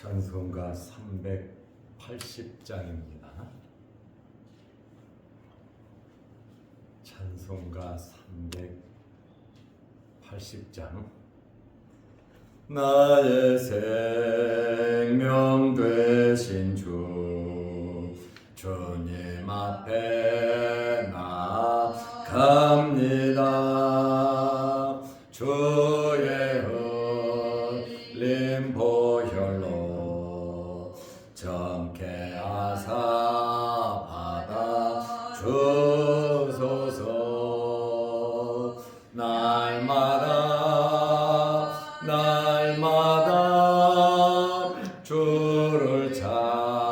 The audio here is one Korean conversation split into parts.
찬송가 380장입니다. 찬송가 380장 나의 생명 되신 주 주님 앞에 주를 찬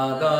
날마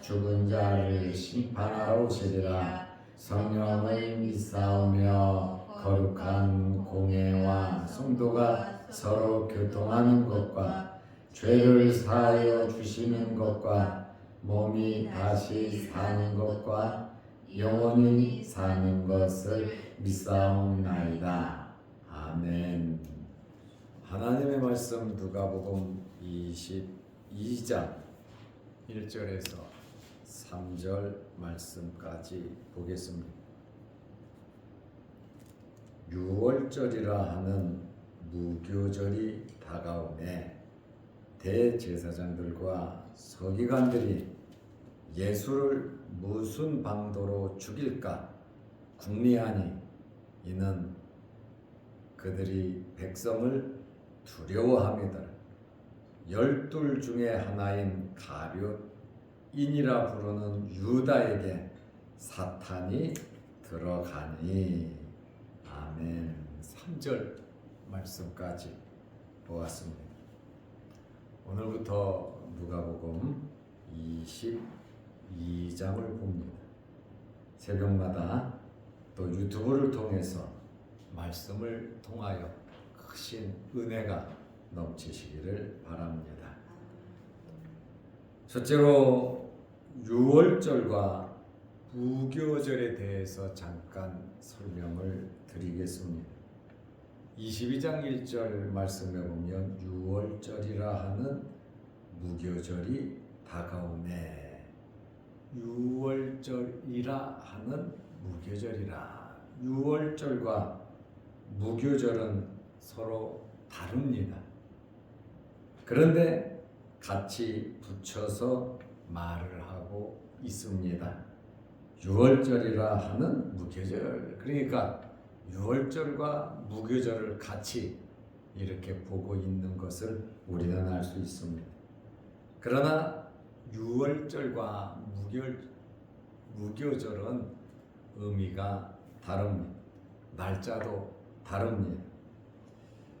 죽은 자를 심판하러 오시리라 성령을 믿사오며 거룩한 공예와 성도가 서로 교통하는 것과 죄를 사하여 주시는 것과 몸이 다시 사는 것과 영원히 사는 것을 믿사옵나이다. 아멘. 하나님의 말씀 누가복음 22장 1절에서 3절 말씀까지 보겠습니다. 6월절이라 하는 무교절이 다가오매 대제사장들과 서기관들이 예수를 무슨 방도로 죽일까 궁리하니 이는 그들이 백성을 두려워함이더라. 열둘 중에 하나인 가룟 인이라 부르는 유다에게 사탄이 들어가니 아멘 3절 말씀까지 보았습니다. 오늘부터 누가복음 22장을 봅니다. 새벽마다 또 유튜브를 통해서 말씀을 통하여 크신 은혜가 넘치시기를 바랍니다. 첫째로 유월절과 무교절에 대해서 잠깐 설명을 드리겠습니다. 22장 1절 말씀에 보면 유월절이라 하는 무교절이 다가오네. 유월절이라 하는 무교절이라. 유월절과 무교절은 서로 다릅니다. 그런데 같이 붙여서 말을 하고 있습니다. 유월절이라 하는 무교절. 그러니까 유월절과 무교절을 같이 이렇게 보고 있는 것을 우리는 알 수 있습니다. 그러나 유월절과 무교, 무교절은 의미가 다릅니다. 날짜도 다릅니다.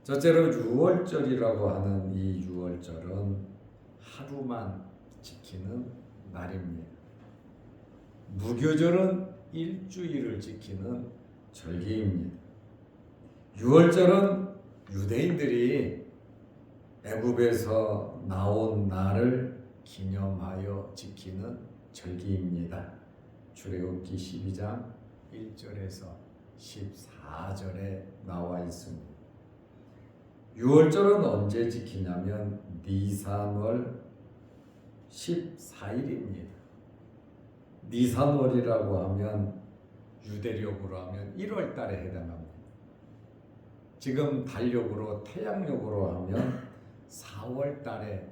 첫째로 유월절이라고 하는 이 유월절은 하루만 지키는 날입니다. 무교절은 일주일을 지키는 절기입니다. 유월절은 유대인들이 애굽에서 나온 날을 기념하여 지키는 절기입니다. 출애굽기 12장 1절에서 14절에 나와 있습니다. 유월절은 언제 지키냐면 니산월 14일입니다. 니산월이라고 하면 유대력으로 하면 1월 달에 해당합니다. 지금 달력으로 태양력으로 하면 4월 달에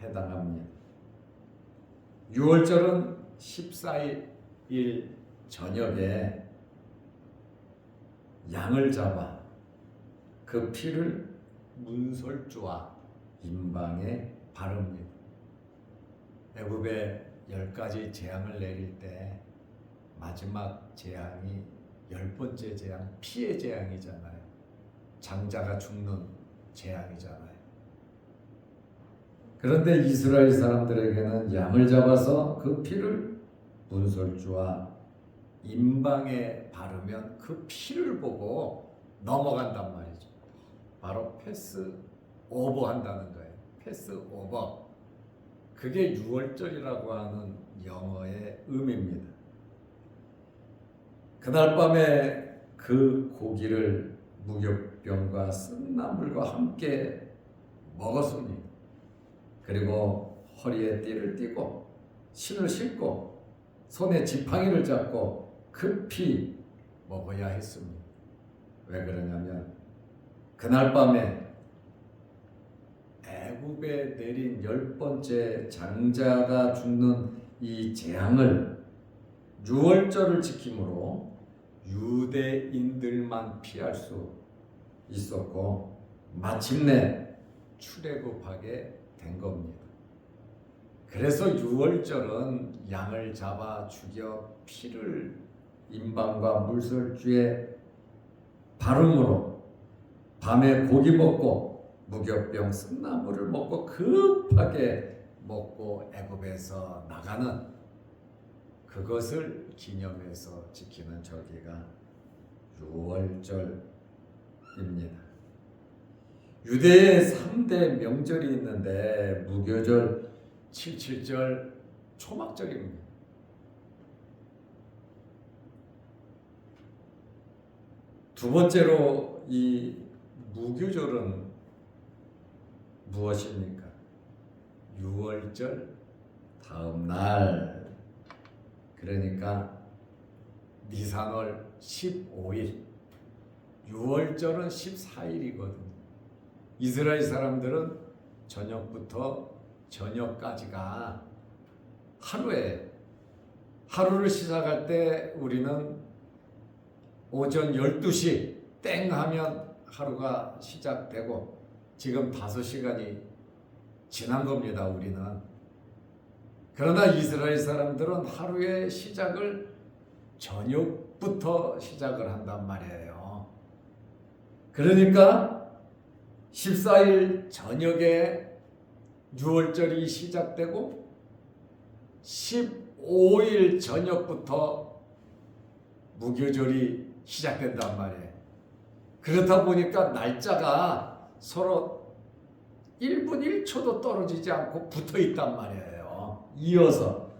해당합니다. 6월절은 14일 저녁에 양을 잡아 그 피를 문설주와 임방에 바릅니다. 애굽에 열 가지 재앙을 내릴 때 마지막 재앙이 열 번째 재앙 피의 재앙이잖아요. 장자가 죽는 재앙이잖아요. 그런데 이스라엘 사람들에게는 양을 잡아서 그 피를 문설주와 임방에 바르면 그 피를 보고 넘어간단 말이죠. 바로 패스 오버 한다는 거예요. 패스 오버. 그게 유월절이라고 하는 영어의 의미입니다. 그날 밤에 그 고기를 무교병과 쓴나물과 함께 먹었습니다. 그리고 허리에 띠를 띠고 신을 신고 손에 지팡이를 잡고 급히 먹어야 했습니다. 왜 그러냐면 그날 밤에 애굽에 내린 열 번째 장자가 죽는 이 재앙을 유월절을 지킴으로 유대인들만 피할 수 있었고 마침내 출애굽하게 된 겁니다. 그래서 유월절은 양을 잡아 죽여 피를 임방과 물설주에 바름으로 밤에 고기 먹고 무교병 쓴나물을 먹고 급하게 먹고 애굽에서 나가는 그것을 기념해서 지키는 절기가 유월절입니다. 유대의 3대 명절이 있는데 무교절, 칠칠절, 초막절입니다. 두 번째로 이 무교절은 무엇입니까? 유월절 다음 날 그러니까 니산월 15일 6월절은 14일이거든요. 이스라엘 사람들은 저녁부터 저녁까지가 하루에 하루를 시작할 때 우리는 오전 12시 땡 하면 하루가 시작되고 지금 5시간이 지난 겁니다, 우리는. 그러나 이스라엘 사람들은 하루의 시작을 저녁부터 시작을 한단 말이에요. 그러니까 14일 저녁에 6월절이 시작되고 15일 저녁부터 무교절이 시작된단 말이에요. 그렇다 보니까 날짜가 서로 1분 1초도 떨어지지 않고 붙어 있단 말이에요. 이어서.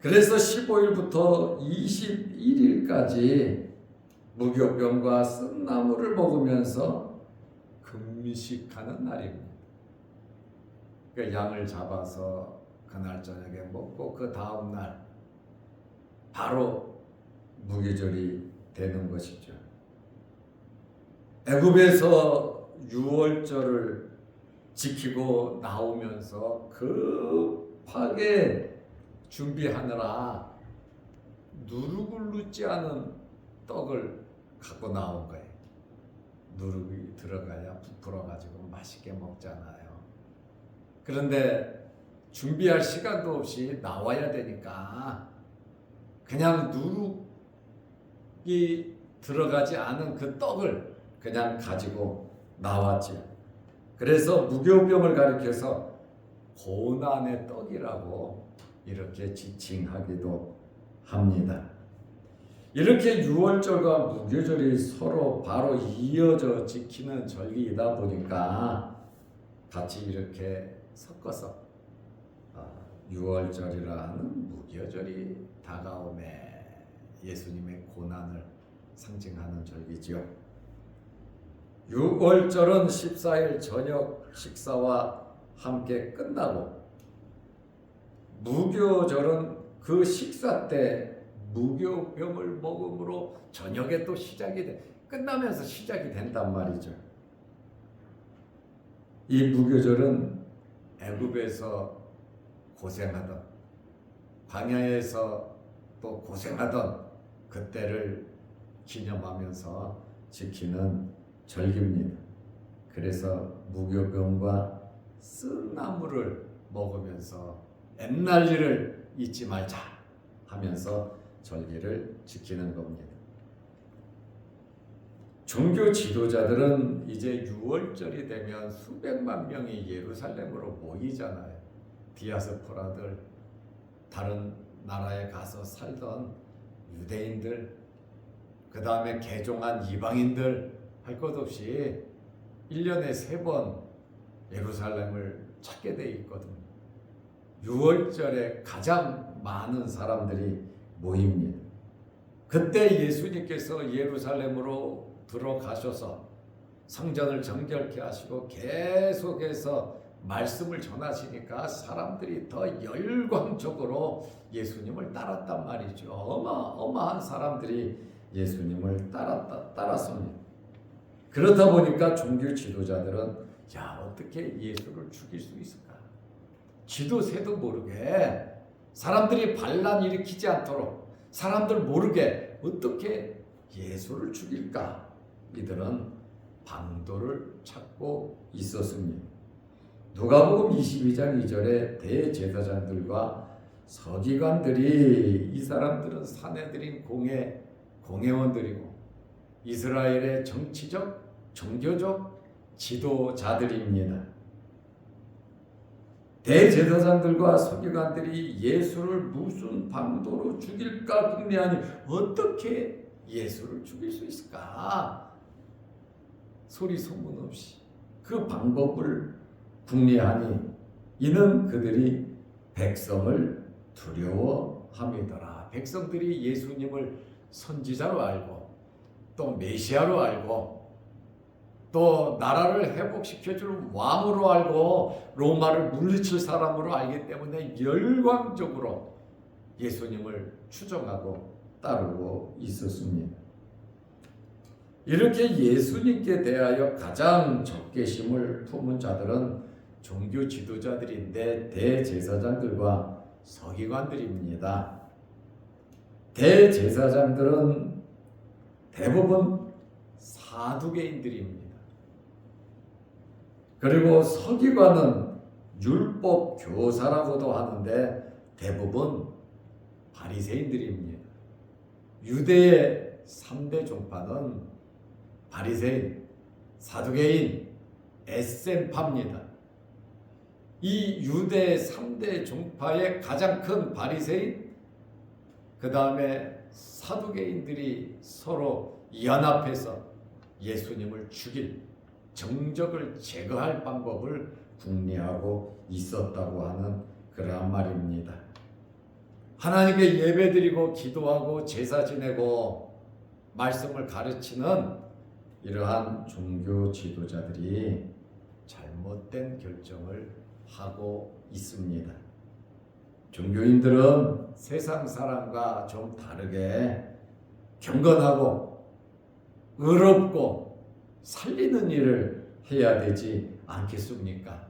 그래서 15일부터 21일까지 무교병과 쓴나물을 먹으면서 금식하는 날입니다. 그 양을 잡아서 그날 저녁에 먹고 그 다음 날 바로 무교절이 되는 것이죠. 애굽에서 유월절을 지키고 나오면서 급하게 준비하느라 누룩을 넣지 않은 떡을 갖고 나온 거예요. 누룩이 들어가야 부풀어 가지고 맛있게 먹잖아요. 그런데 준비할 시간도 없이 나와야 되니까 그냥 누룩이 들어가지 않은 그 떡을 그냥 가지고 나왔죠. 그래서 무교병을 가리켜서 고난의 떡이라고 이렇게 지칭하기도 합니다. 이렇게 유월절과 무교절이 서로 바로 이어져 지키는 절기이다 보니까 같이 이렇게 섞어서 어, 유월절이라는 무교절이 다가오매 예수님의 고난을 상징하는 절기지요. 6월절은 14일 저녁 식사와 함께 끝나고 무교절은 그 식사 때 무교병을 먹음으로 저녁에 또 시작이 돼 끝나면서 시작이 된단 말이죠. 이 무교절은 애굽에서 고생하던 광야에서 또 고생하던 그때를 기념하면서 지키는 절기입니다. 그래서 무교병과 쓴 나무를 먹으면서 옛날 일을 잊지 말자 하면서 절기를 지키는 겁니다. 종교 지도자들은 이제 6월절이 되면 수백만 명이 예루살렘으로 모이잖아요. 디아스포라들, 다른 나라에 가서 살던 유대인들, 그 다음에 개종한 이방인들 할 것 없이 1년에 세 번 예루살렘을 찾게 돼 있거든요. 6월절에 가장 많은 사람들이 모입니다. 그때 예수님께서 예루살렘으로 들어가셔서 성전을 정결케 하시고 계속해서 말씀을 전하시니까 사람들이 더 열광적으로 예수님을 따랐단 말이죠. 어마어마한 사람들이 예수님을 따랐다, 따랐습니다. 그렇다 보니까 종교 지도자들은 야 어떻게 예수를 죽일 수 있을까? 지도 새도 모르게 사람들이 반란 일으키지 않도록 사람들 모르게 어떻게 예수를 죽일까? 이들은 방도를 찾고 있었습니다. 누가복음 22장 2절에 대제사장들과 서기관들이 이 사람들은 사내들인 공회 공회원들이고 이스라엘의 정치적 종교적 지도자들입니다. 대제사장들과 서기관들이 예수를 무슨 방도로 죽일까 궁리하니 어떻게 예수를 죽일 수 있을까? 소리 소문 없이 그 방법을 궁리하니 이는 그들이 백성을 두려워함이더라. 백성들이 예수님을 선지자로 알고 또 메시아로 알고 또 나라를 회복시켜줄 왕으로 알고 로마를 물리칠 사람으로 알기 때문에 열광적으로 예수님을 추종하고 따르고 있었습니다. 이렇게 예수님께 대하여 가장 적개심을 품은 자들은 종교 지도자들인데 대제사장들과 서기관들입니다. 대제사장들은 대부분 사두개인들입니다. 그리고 서기관은 율법 교사라고도 하는데 대부분 바리새인들입니다. 유대의 3대 종파는 바리새인, 사두개인, 에센파입니다. 이 유대 3대 종파의 가장 큰 바리새인, 그 다음에 사두개인들이 서로 연합해서 예수님을 죽일 정적을 제거할 방법을 궁리하고 있었다고 하는 그러한 말입니다. 하나님께 예배드리고 기도하고 제사 지내고 말씀을 가르치는 이러한 종교 지도자들이 잘못된 결정을 하고 있습니다. 종교인들은 세상 사람과 좀 다르게 경건하고 의롭고 살리는 일을 해야 되지 않겠습니까?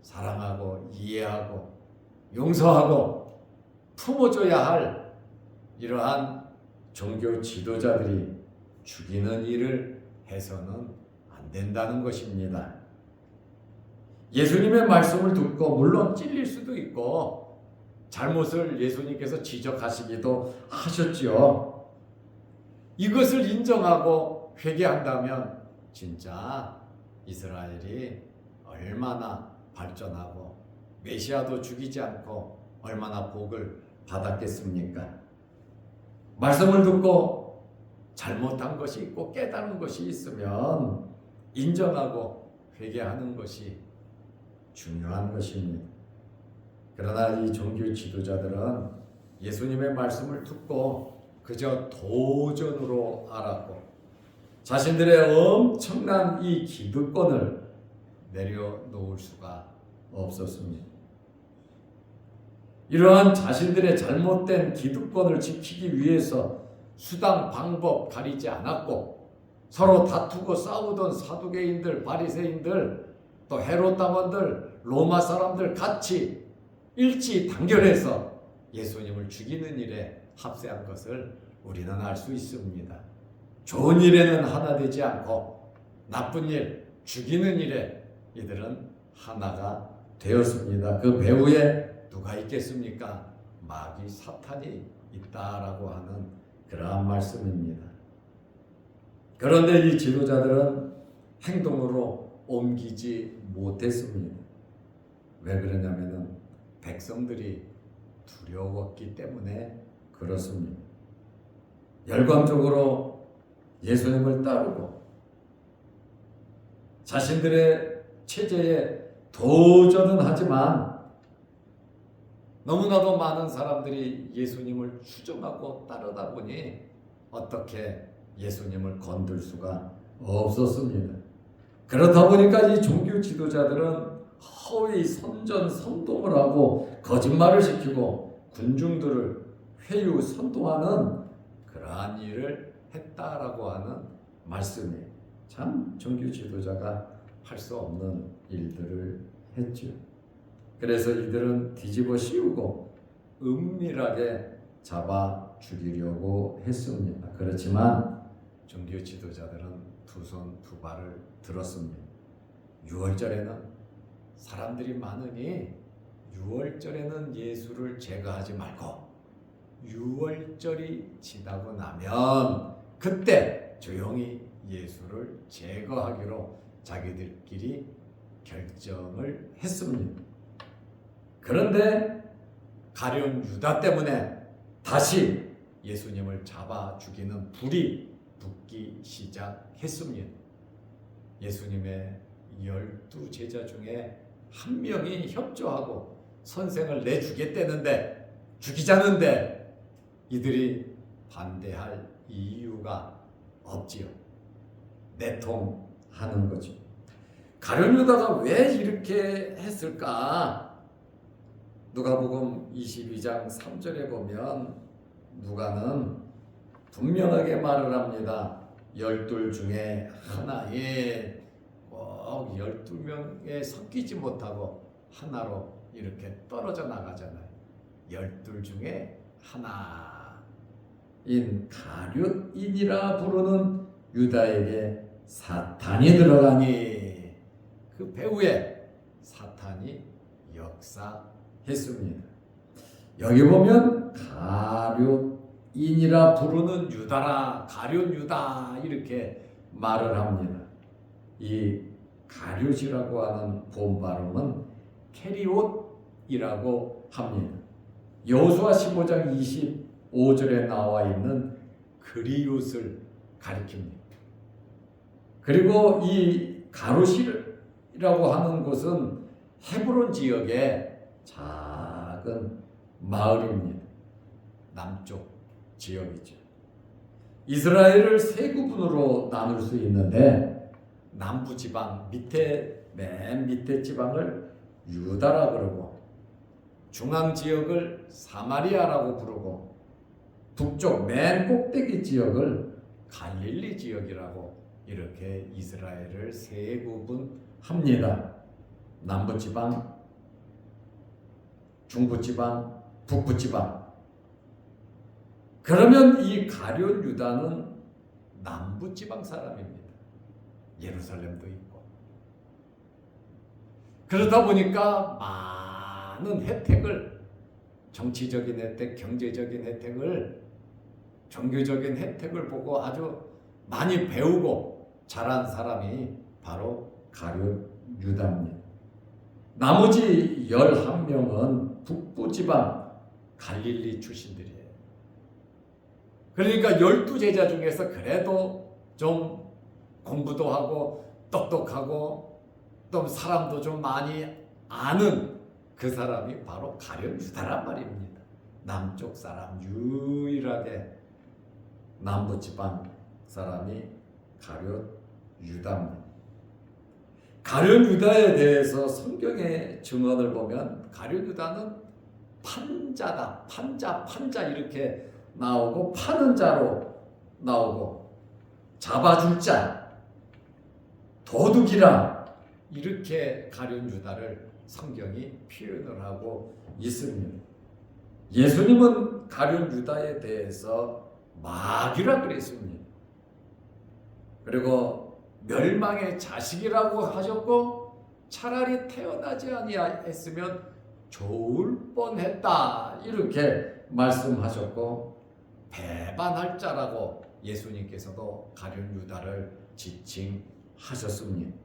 사랑하고 이해하고 용서하고 품어줘야 할 이러한 종교 지도자들이 죽이는 일을 해서는 안 된다는 것입니다. 예수님의 말씀을 듣고 물론 찔릴 수도 있고 잘못을 예수님께서 지적하시기도 하셨지요. 이것을 인정하고 회개한다면 진짜 이스라엘이 얼마나 발전하고 메시아도 죽이지 않고 얼마나 복을 받았겠습니까? 말씀을 듣고 잘못한 것이 있고 깨달은 것이 있으면 인정하고 회개하는 것이 중요한 것입니다. 그러나 이 종교 지도자들은 예수님의 말씀을 듣고 그저 도전으로 알았고 자신들의 엄청난 이 기득권을 내려놓을 수가 없었습니다. 이러한 자신들의 잘못된 기득권을 지키기 위해서 수단 방법 가리지 않았고 서로 다투고 싸우던 사두개인들, 바리새인들, 또 헤롯 당원들, 로마 사람들 같이 일치 단결해서 예수님을 죽이는 일에 합세한 것을 우리는 알 수 있습니다. 좋은 일에는 하나 되지 않고 나쁜 일, 죽이는 일에 이들은 하나가 되었습니다. 그 배후에 누가 있겠습니까? 마귀 사탄이 있다라고 하는 그러한 말씀입니다. 그런데 이 지도자들은 행동으로 옮기지 못했습니다. 왜 그러냐면은 백성들이 두려웠기 때문에 그렇습니다. 열광적으로 예수님을 따르고 자신들의 체제에 도전은 하지만 너무나도 많은 사람들이 예수님을 추종하고 따르다 보니 어떻게 예수님을 건들 수가 없었습니다. 그렇다 보니까 이 종교 지도자들은 허위 선전 선동을 하고 거짓말을 시키고 군중들을 회유 선동하는 그러한 일을 했다라고 하는 말씀이에요. 참 종교 지도자가 할 수 없는 일들을 했죠. 그래서 이들은 뒤집어 씌우고 은밀하게 잡아 죽이려고 했습니다. 그렇지만 종교 지도자들은 두 손 두 발을 들었습니다. 6월절에는 사람들이 많으니 6월절에는 예수를 제거하지 말고 6월절이 지나고 나면 그때 조용히 예수를 제거하기로 자기들끼리 결정을 했습니다. 그런데 가룟 유다 때문에 다시 예수님을 잡아 죽이는 불이 붙기 시작했습니다. 예수님의 열두 제자 중에 한 명이 협조하고 선생을 내주겠다는데 죽이자는데 이들이 반대할 이유가 없지요. 내통하는 거죠. 가룟 유다가 왜 이렇게 했을까? 누가복음 22장 3절에 보면 누가는 분명하게 말을 합니다. 열둘 중에 하나 에꼭 열두 명에 섞이지 못하고 하나로 이렇게 떨어져 나가잖아요. 열둘 중에 하나인 가룟인이라 부르는 유다에게 사탄이 들어가니 그 배후에 사탄이 역사했습니다. 여기 보면 가룟인이라 부르는 유다라 가룟 유다 이렇게 말을 합니다. 이 가룟이라고 하는 본 발음은 캐리옷이라고 합니다. 여호수아 15장 25절에 나와 있는 그리웃을 가리킵니다. 그리고 이 가로시라고 하는 곳은 헤브론 지역의 작은 마을입니다. 남쪽 지역이죠. 이스라엘을 세 구분으로 나눌 수 있는데 남부 지방 밑에 맨 밑에 지방을 유다라 그러고 중앙 지역을 사마리아라고 부르고 북쪽 맨 꼭대기 지역을 갈릴리 지역이라고 이렇게 이스라엘을 세 구분합니다. 남부 지방, 중부 지방, 북부 지방. 그러면 이 가룟 유다는 남부 지방 사람입니다. 예루살렘도 있고. 그러다 보니까 많은 혜택을 정치적인 혜택, 경제적인 혜택을 종교적인 혜택을 보고 아주 많이 배우고 자란 사람이 바로 가룟 유다입니다. 나머지 11명은 북부 지방 갈릴리 출신들이에요. 그러니까 12제자 중에서 그래도 좀 공부도 하고 똑똑하고 또 사람도 좀 많이 아는 그 사람이 바로 가룟 유다란 말입니다. 남쪽 사람 유일하게 남부 지방 사람이 가룟 유다입니다. 가룟 유다에 대해서 성경의 증언을 보면 가룟 유다는 판자다, 판자, 판자 이렇게 나오고 파는 자로 나오고 잡아줄 자, 도둑이라 이렇게 가룟 유다를 성경이 표현을 하고 있습니다. 예수님은 가룟 유다에 대해서 마귀라 그랬습니다. 그리고 멸망의 자식이라고 하셨고 차라리 태어나지 아니했으면 좋을 뻔했다 이렇게 말씀하셨고 배반할 자라고 예수님께서도 가룟 유다를 지칭 하셨습니다.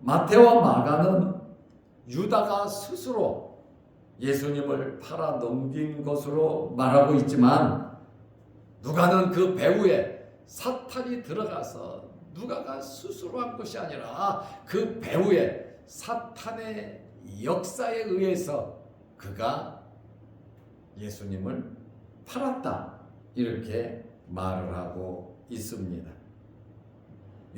마태와 마가는 유다가 스스로 예수님을 팔아 넘긴 것으로 말하고 있지만 누가는 그 배후에 사탄이 들어가서 누가가 스스로 한 것이 아니라 그 배후에 사탄의 역사에 의해서 그가 예수님을 팔았다 이렇게 말을 하고 있습니다.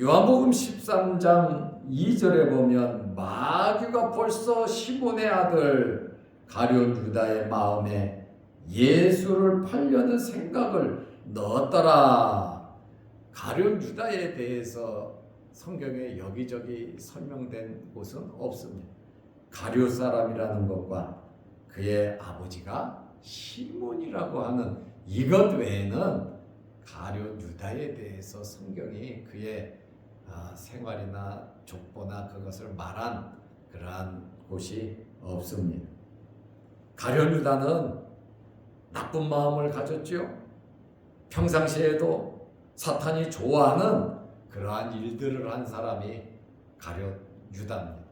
요한복음 13장 2절에 보면 마귀가 벌써 시몬의 아들 가룟 유다의 마음에 예수를 팔려는 생각을 넣었더라. 가룟 유다에 대해서 성경에 여기저기 설명된 곳은 없습니다. 가룟 사람이라는 것과 그의 아버지가 시몬이라고 하는 이것 외에는 가룟 유다에 대해서 성경이 그의 아, 생활이나 족보나 그것을 말한 그러한 곳이 없습니다. 가룟 유다는 나쁜 마음을 가졌지요. 평상시에도 사탄이 좋아하는 그러한 일들을 한 사람이 가룟 유다입니다.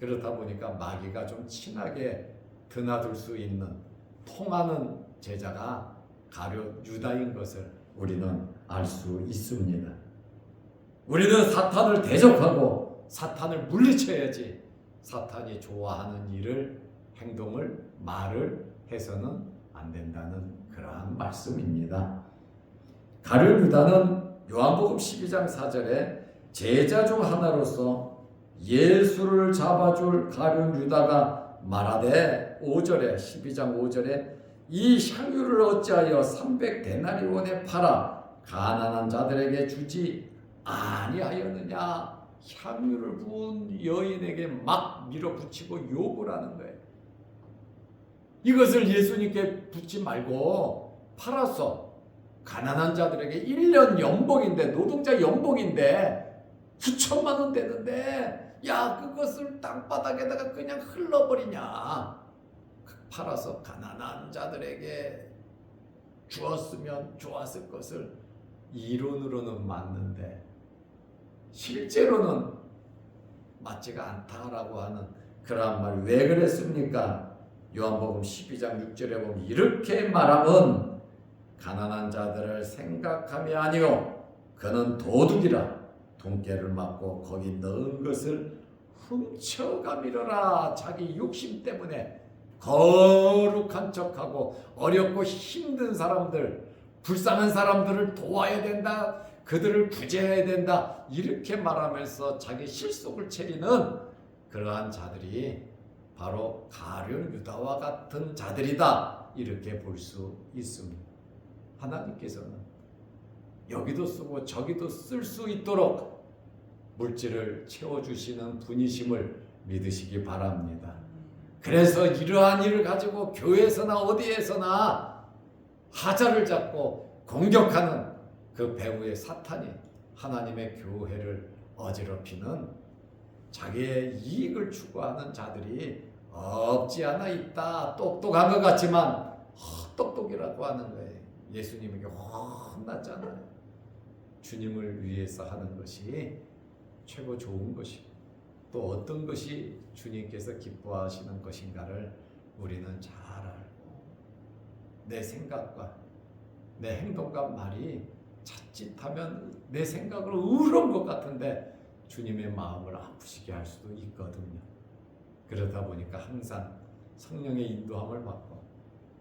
그렇다 보니까 마귀가 좀 친하게 드나들 수 있는 통하는 제자가 가룟 유다인 것을 우리는 알 수 있습니다. 우리는 사탄을 대적하고 사탄을 물리쳐야지 사탄이 좋아하는 일을 행동을 말을 해서는 안 된다는 그러한 말씀입니다. 가룟 유다는 요한복음 12장 4절에 제자 중 하나로서 예수를 잡아줄 가룟 유다가 말하되 5절에 12장 5절에 이 향유를 어찌하여 300 데나리온에 팔아 가난한 자들에게 주지 아니하였느냐 향유를 부은 여인에게 막 밀어붙이고 욕을 하는 거예요. 이것을 예수님께 붙지 말고 팔았어. 가난한 자들에게 1년 연봉인데 노동자 연봉인데 수천만 원 되는데 야 그것을 땅바닥에다가 그냥 흘러버리냐 팔아서 가난한 자들에게 주었으면 좋았을 것을 이론으로는 맞는데 실제로는 맞지가 않다라고 하는 그러한 말이 왜 그랬습니까? 요한복음 12장 6절에 보면 이렇게 말하면 가난한 자들을 생각함이 아니요 그는 도둑이라 돈깨를 맞고 거기 넣은 것을 훔쳐가미러라 자기 욕심 때문에 거룩한 척하고 어렵고 힘든 사람들 불쌍한 사람들을 도와야 된다 그들을 구제해야 된다 이렇게 말하면서 자기 실속을 채리는 그러한 자들이 바로 가룟 유다와 같은 자들이다 이렇게 볼 수 있습니다. 하나님께서는 여기도 쓰고 저기도 쓸 수 있도록 물질을 채워주시는 분이심을 믿으시기 바랍니다. 그래서 이러한 일을 가지고 교회에서나 어디에서나 하자를 잡고 공격하는 그 배후의 사탄이 하나님의 교회를 어지럽히는 자기의 이익을 추구하는 자들이 없지 않아 있다. 똑똑한 것 같지만 헛똑똑이라고 하는 거예요. 예수님에게 혼났잖아요. 주님을 위해서 하는 것이 최고 좋은 것이고 또 어떤 것이 주님께서 기뻐하시는 것인가를 우리는 잘 알고 내 생각과 내 행동과 말이 자칫하면 내 생각으로 의로운 것 같은데 주님의 마음을 아프시게 할 수도 있거든요. 그러다 보니까 항상 성령의 인도함을 받고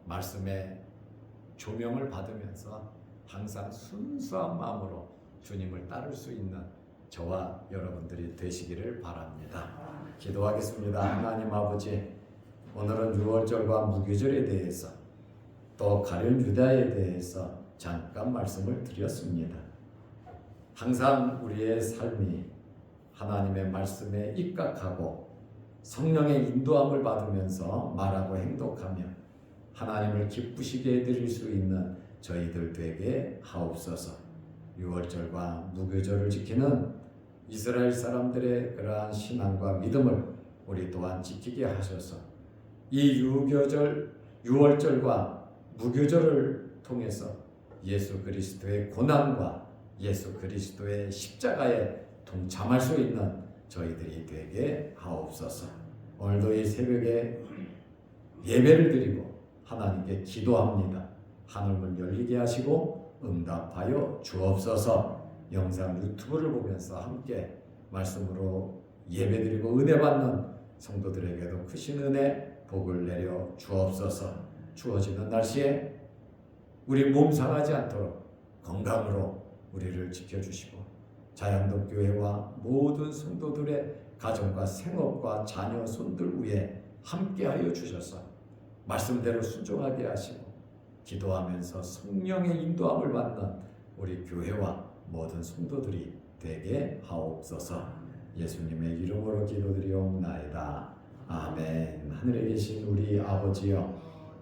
말씀의 조명을 받으면서 항상 순수한 마음으로 주님을 따를 수 있는 저와 여러분들이 되시기를 바랍니다. 기도하겠습니다. 하나님 아버지, 오늘은 6월절과 무교절에 대해서 또 가련 유다에 대해서 잠깐 말씀을 드렸습니다. 항상 우리의 삶이 하나님의 말씀에 입각하고 성령의 인도함을 받으면서 말하고 행동하며 하나님을 기쁘시게 해드릴 수 있는 저희들 되게 하옵소서. 6월절과 무교절을 지키는 이스라엘 사람들의 그러한 신앙과 믿음을 우리 또한 지키게 하셔서 이 유교절, 6월절과 무교절을 통해서 예수 그리스도의 고난과 예수 그리스도의 십자가에 동참할 수 있는 저희들이 되게 하옵소서. 오늘도 이 새벽에 예배를 드리고 하나님께 기도합니다. 하늘문 열리게 하시고 응답하여 주옵소서. 영상 유튜브를 보면서 함께 말씀으로 예배드리고 은혜 받는 성도들에게도 크신 은혜 복을 내려 주옵소서. 추워지는 날씨에 우리 몸 상하지 않도록 건강으로 우리를 지켜주시고 자양동 교회와 모든 성도들의 가정과 생업과 자녀 손들 위에 함께하여 주셔서 말씀대로 순종하게 하시고 기도하면서 성령의 인도함을 받는 우리 교회와 모든 성도들이 되게 하옵소서. 예수님의 이름으로 기도드리옵나이다. 아멘. 하늘에 계신 우리 아버지여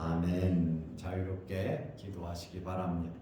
아멘. 자유롭게 기도하시기 바랍니다.